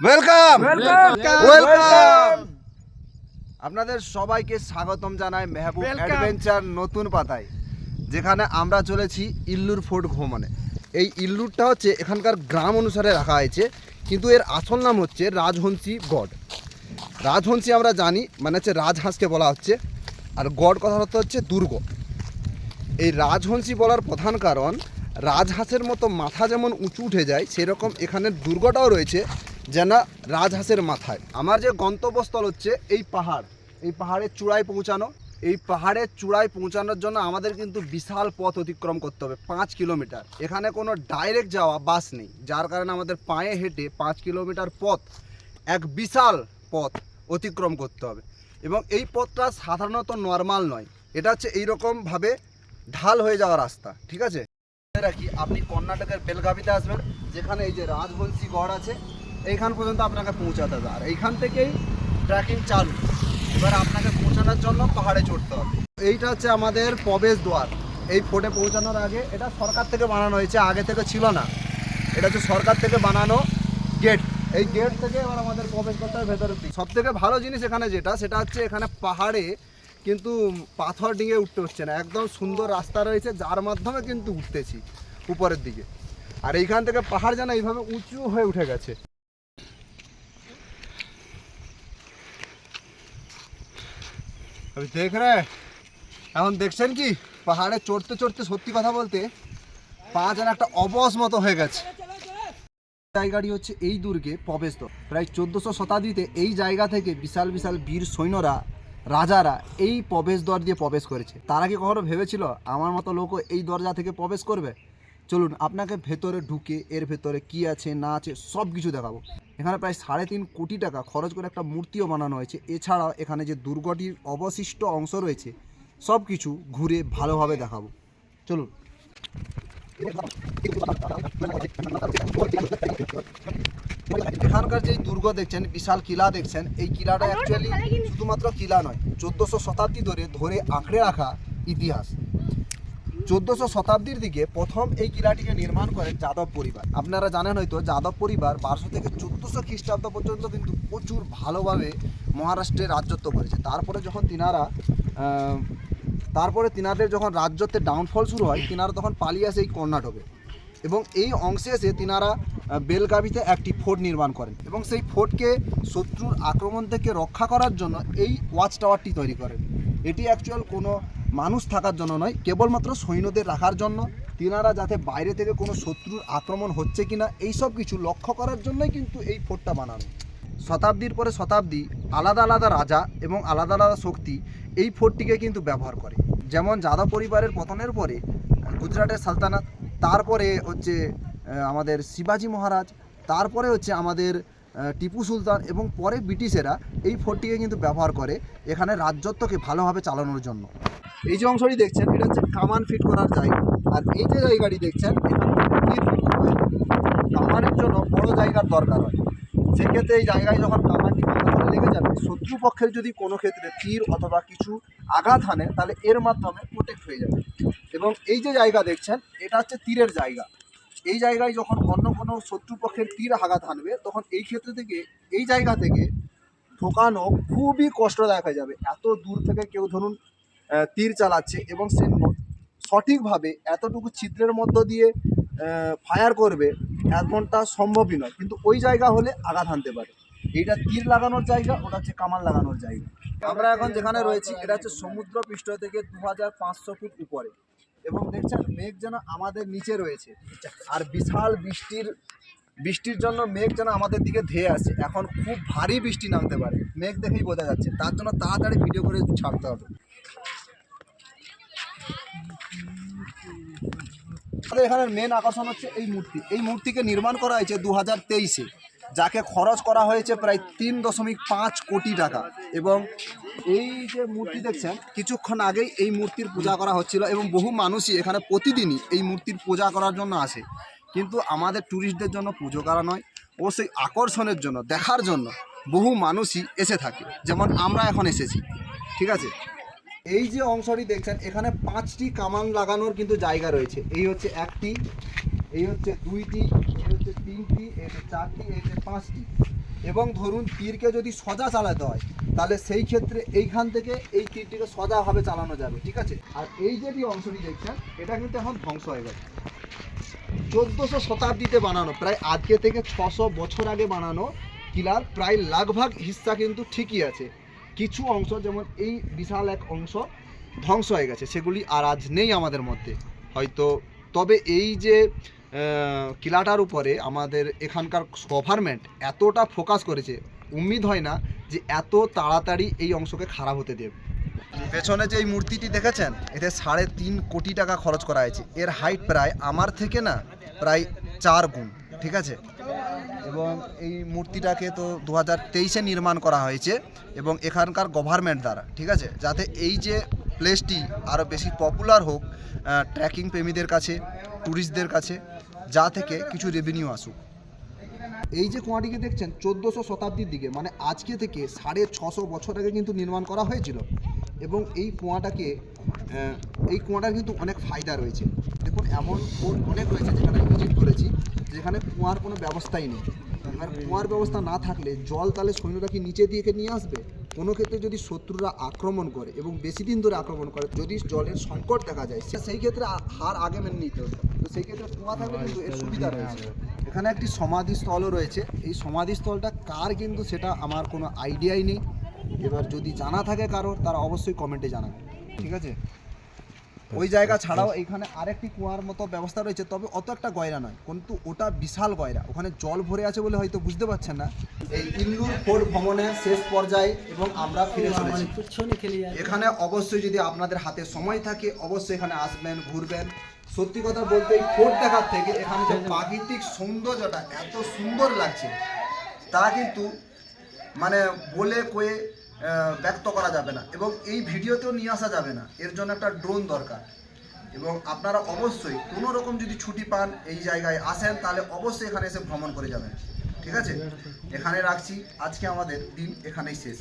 Welcome welcome আপনাদের সবাইকে স্বাগতম জানাই মেহবুব অ্যাডভেঞ্চার নতুন পাতায় যেখানে আমরা চলেছি ইল্লুর ফোর্ট ভ্রমণে। এই ইল্লুরটা হচ্ছে এখানকার গ্রাম অনুসারে রাখা হয়েছে কিন্তু এর আসল নাম হচ্ছে রাজহংসী গড। রাজহংসী আমরা জানি মানে হচ্ছে রাজহাঁসকে বলা হচ্ছে আর গড অর্থ হচ্ছে দুর্গ। এই রাজহংসী বলার প্রধান কারণ রাজহাঁসের মতো মাথা যেমন উঁচু উঠে যায় সেরকম এখানে দুর্গটাও রয়েছে যেন রাজহাঁসের মাথায়। আমার যে গন্তব্যস্থল হচ্ছে এই পাহাড়। এই পাহাড়ের চূড়ায় পৌঁছানো। এই পাহাড়ের চূড়ায় পৌঁছানোর জন্য আমাদের কিন্তু বিশাল পথ অতিক্রম করতে হবে, পাঁচ কিলোমিটার। এখানে কোনো ডাইরেক্ট যাওয়া বাস নেই, যার কারণে আমাদের পায়ে হেঁটে পাঁচ কিলোমিটার পথ, এক বিশাল পথ অতিক্রম করতে হবে। এবং এই পথটা সাধারণত নর্মাল নয়। এটা হচ্ছে এইরকমভাবে ঢাল হয়ে যাওয়া রাস্তা, ঠিক আছে? রাখি, আপনি কর্ণাটকের বেলগাভিতে আসবেন, যেখানে এই যে রাজবংশী গড় আছে এইখান পর্যন্ত আপনাকে পৌঁছাতে হবে। আর এইখান থেকেই ট্রেকিং চালু। এবার আপনাকে পৌঁছানোর জন্য পাহাড়ে চড়তে হবে। এইটা হচ্ছে আমাদের প্রবেশ দ্বার। এই ফোর্টে পৌঁছানোর আগে এটা সরকার থেকে বানানো হয়েছে, আগে থেকে ছিল না। এটা হচ্ছে সরকার থেকে বানানো গেট এই গেট থেকে এবার আমাদের প্রবেশ করতে হবে ভেতরের দিকে। সব থেকে ভালো জিনিস এখানে যেটা, সেটা হচ্ছে এখানে পাহাড়ে কিন্তু পাথর ডিঙে উঠতে হচ্ছে না। একদম সুন্দর রাস্তা রয়েছে, যার মাধ্যমে কিন্তু উঠতেছি, উপরের দিকে। আর এইখান থেকে পাহাড় যেন এইভাবে উঁচু হয়ে উঠে গেছে। আমি দেখ রে, এখন দেখছেন কি? পাহাড়ে চড়তে চড়তে সত্যি কথা বলতে পা যেন একটা অবস মতো হয়ে গেছে। জায়গাটি হচ্ছে এই দুর্গে প্রবেশদ্বার প্রায় চোদ্দোশো শতাব্দীতে এই জায়গা থেকে বিশাল বিশাল বীর সৈন্যরা, রাজারা এই প্রবেশদ্বার দিয়ে প্রবেশ করেছে। তারা কি কখনো ভেবেছিল, আমার মতো লোকও এই দরজা থেকে প্রবেশ করবে? চলুন আপনাকে ভেতরে ঢুকে এর ভেতরে কি আছে না আছে সব কিছু দেখাবো। এখানে প্রায় সাড়ে তিন কোটি টাকা খরচ করে একটা মূর্তিও বানানো হয়েছে। এছাড়াও এখানে যে দুর্গটির অবশিষ্ট অংশ রয়েছে সব কিছু ঘুরে ভালোভাবে দেখাবো। চলুন। এখানকার যে দুর্গ দেখছেন বিশাল কিলা দেখছেন এই কিলাটা অ্যাকচুয়ালি শুধুমাত্র কিলা নয় চোদ্দোশো শতাব্দী ধরে ধরে আঁকড়ে রাখা ইতিহাস। চোদ্দোশো শতাব্দীর দিকে প্রথম এই কিলাটিকে নির্মাণ করেন যাদব পরিবার। আপনারা জানেন হয়তো, যাদব পরিবার বারোশো থেকে চোদ্দশো খ্রিস্টাব্দ পর্যন্ত কিন্তু প্রচুর ভালোভাবে মহারাষ্ট্রে রাজত্ব করেছে। তারপরে যখন তিনারা তারপরে তিনাদের যখন রাজ্যতে ডাউনফল শুরু হয়, তিনারা তখন পালিয়ে আসে এই কর্ণাটকে। এবং এই অংশে এসে তিনারা বেলগাভিতে একটি ফোর্ট নির্মাণ করেন এবং সেই ফোর্টকে শত্রুর আক্রমণ থেকে রক্ষা করার জন্য এই ওয়াচ টাওয়ারটি তৈরি করেন। এটি অ্যাকচুয়াল কোনো মানুষ থাকার জন্য নয়, কেবলমাত্র সৈন্যদের রাখার জন্য। তিনারা যাতে বাইরে থেকে কোনো শত্রুর আক্রমণ হচ্ছে কিনা এই সব কিছু লক্ষ্য করার জন্যই কিন্তু এই ফোর্টটা বানানো। শতাব্দীর পরে শতাব্দী, আলাদা আলাদা রাজা এবং আলাদা আলাদা শক্তি এই ফোর্টটিকে কিন্তু ব্যবহার করে। যেমন যাদব পরিবারের পতনের পরে, গুজরাটের সালতানাত, তারপরে হচ্ছে আমাদের শিবাজি মহারাজ, তারপরে হচ্ছে আমাদের টিপু সুলতান এবং পরে ব্রিটিশেরা এই ফোর্টটিকে কিন্তু ব্যবহার করে এখানে রাজ্যত্বকে ভালোভাবে চালানোর জন্য। এই যে অংশটি দেখছেন, এটা হচ্ছে কামান ফিট করার জায়গা। আর এই যে জায়গাটি দেখছেন এখানে। কামানের জন্য বড় জায়গার দরকার হয়। সেক্ষেত্রে এই জায়গায় যখন কামানটি কামানে লেগে যাবে শত্রুপক্ষের যদি কোনো ক্ষেত্রে তীর অথবা কিছু আঘাত হানে, তাহলে এর মাধ্যমে প্রোটেক্ট হয়ে যাবে। এবং এই যে জায়গা দেখছেন, এটা হচ্ছে তীরের জায়গা। এই জায়গায় যখন অন্য কোনো শত্রুপক্ষের তীর আঘাত হানবে, তখন এই ক্ষেত্রে থেকে, এই জায়গা থেকে ঢোকানো খুবই কষ্টদায়ক হয়ে যাবে। এত দূর থেকে কেউ ধরুন তীর চালাচ্ছে এবং সে সঠিকভাবে এতটুকু ছিদ্রের মধ্য দিয়ে ফায়ার করবে এমনটা সম্ভবই নয়। কিন্তু ওই জায়গা হলে আঘাত হানতে পারে। এইটা তীর লাগানোর জায়গা, ওটা হচ্ছে কামান লাগানোর জায়গা। আমরা এখন যেখানে রয়েছি, এটা হচ্ছে সমুদ্র পৃষ্ঠ থেকে দু হাজার পাঁচশো ফুট উপরে। এবং দেখছেন, মেঘ যেন আমাদের নিচে রয়েছে। আর বিশাল বৃষ্টির বৃষ্টির জন্য মেঘ যেন আমাদের দিকে ধেয়ে আসছে। এখন খুব ভারী বৃষ্টি নামতে পারে। মেঘ দেখেই বোঝা যাচ্ছে। তার জন্য তাড়াতাড়ি ভিডিও করে ছাড়তে হবে। আমাদের এখানের মেন আকর্ষণ হচ্ছে এই মূর্তি। এই মূর্তিকে নির্মাণ করা হয়েছে দু হাজার তেইশে, যাকে খরচ করা হয়েছে প্রায় তিন দশমিক পাঁচ কোটি টাকা। এবং এই যে মূর্তি দেখছেন, কিছুক্ষণ আগেই এই মূর্তির পূজা করা হচ্ছিল এবং বহু মানুষই এখানে প্রতিদিনই এই মূর্তির পূজা করার জন্য আসে। কিন্তু আমাদের ট্যুরিস্টদের জন্য পুজো করা নয় সেই আকর্ষণের জন্য, দেখার জন্য বহু মানুষই এসে থাকে। যেমন আমরা এখন এসেছি, ঠিক আছে? এই যে অংশটি দেখছেন, এখানে পাঁচটি কামান লাগানোর কিন্তু জায়গা রয়েছে। এই হচ্ছে একটি, এই হচ্ছে দুইটি, এই হচ্ছে হচ্ছে তিনটি এতে চারটি এতে পাঁচটি। এবং ধরুন তীরকে যদি সোজা চালাতে হয়, তাহলে সেই ক্ষেত্রে এইখান থেকে এই তীরটিকে সোজাভাবে চালানো যাবে, ঠিক আছে? আর এই যেটি অংশটি দেখছেন, এটা কিন্তু এখন ধ্বংস হয়ে গেছে। চোদ্দোশো শতাব্দীতে বানানো, প্রায় আজকে থেকে ছশো বছর আগে বানানো কিলার, প্রায় লাগভাগ হিস্সা কিন্তু ঠিকই আছে। কিছু অংশ, যেমন এই বিশাল এক অংশ ধ্বংস হয়ে গেছে, সেগুলি আর আজ নেই আমাদের মধ্যে। হয়তো তবে এই যে কিলাটার উপরে আমাদের এখানকার গভর্নমেন্ট এতটা ফোকাস করেছে, উম্মিদ হয় না যে এত তাড়াতাড়ি এই অংশকে খারাপ হতে দেবে। পেছনে যে এই মূর্তিটি দেখেছেন, এতে সাড়ে তিন কোটি টাকা খরচ করা হয়েছে। এর হাইট প্রায় আমার থেকে না, প্রায় চার গুণ, ঠিক আছে? এবং এই মূর্তিটাকে তো দু হাজার তেইশে নির্মাণ করা হয়েছে এবং এখানকার গভর্নমেন্ট দ্বারা, ঠিক আছে? যাতে এই যে প্লেসটি আরও বেশি পপুলার হোক ট্রেকিং প্রেমীদের কাছে ট্যুরিস্টদের কাছে, যা থেকে কিছু রেভিনিউ আসুক। এই যে কুয়াটিকে দেখছেন, চোদ্দোশো শতাব্দীর দিকে মানে আজকে থেকে সাড়ে ছশো বছর আগে কিন্তু নির্মাণ করা হয়েছিল। এবং এই কুয়াটাকে এই কুয়াটার কিন্তু অনেক ফায়দা রয়েছে। দেখুন, এমন অনেক রয়েছে যেখানে যেখানে কুয়ার কোনো ব্যবস্থাই নেই। এবার কুয়ার ব্যবস্থা না থাকলে জল তাহলে সৈন্যরা কি নিচে দিয়ে নিয়ে আসবে? কোনো ক্ষেত্রে যদি শত্রুরা আক্রমণ করে এবং বেশি দিন ধরে আক্রমণ করে, যদি জলের সংকট দেখা যায় সেই ক্ষেত্রে হার আগে মেনে নিতে হতো তো সেই ক্ষেত্রে কুয়া থাকলে কিন্তু এর সুবিধা রয়েছে। এখানে একটি সমাধিস্থলও রয়েছে। এই সমাধিস্থলটা কার কিন্তু সেটা আমার কোনো আইডিয়াই নেই। এবার যদি জানা থাকে কারোর, তারা অবশ্যই কমেন্টে জানাবে। ঠিক আছে? ওই জায়গা ছাড়াও এখানে আরেকটি কুয়ার মতো ব্যবস্থা রয়েছে তবে অত একটা গয়রা নয় কিন্তু ওটা বিশাল গয়রা। ওখানে জল ভরে আছে বলে হয়তো বুঝতে পারছেন না। এই ইন্দুর ফোর্ট ভ্রমণের শেষ পর্যায়ে এবং আমরা ফিরে চলেছি। এখানে অবশ্যই যদি আপনাদের হাতে সময় থাকে অবশ্যই এখানে আসবেন ঘুরবেন। সত্যি কথা বলতে এই ফোর্ট দেখার থেকে এখানে যে প্রাকৃতিক সৌন্দর্যটা এত সুন্দর লাগছে তা কিন্তু মানে বলে কয়ে ব্যক্ত করা যাবে না এবং এই ভিডিওতেও নিয়ে আসা যাবে না। এর জন্য একটা ড্রোন দরকার। এবং আপনারা অবশ্যই কোনো রকম যদি ছুটি পান এই জায়গায় আসেন, তাহলে অবশ্যই এখানে এসে ভ্রমণ করে যাবেন। ঠিক আছে? এখানে রাখছি। আজকে আমাদের দিন এখানেই শেষ।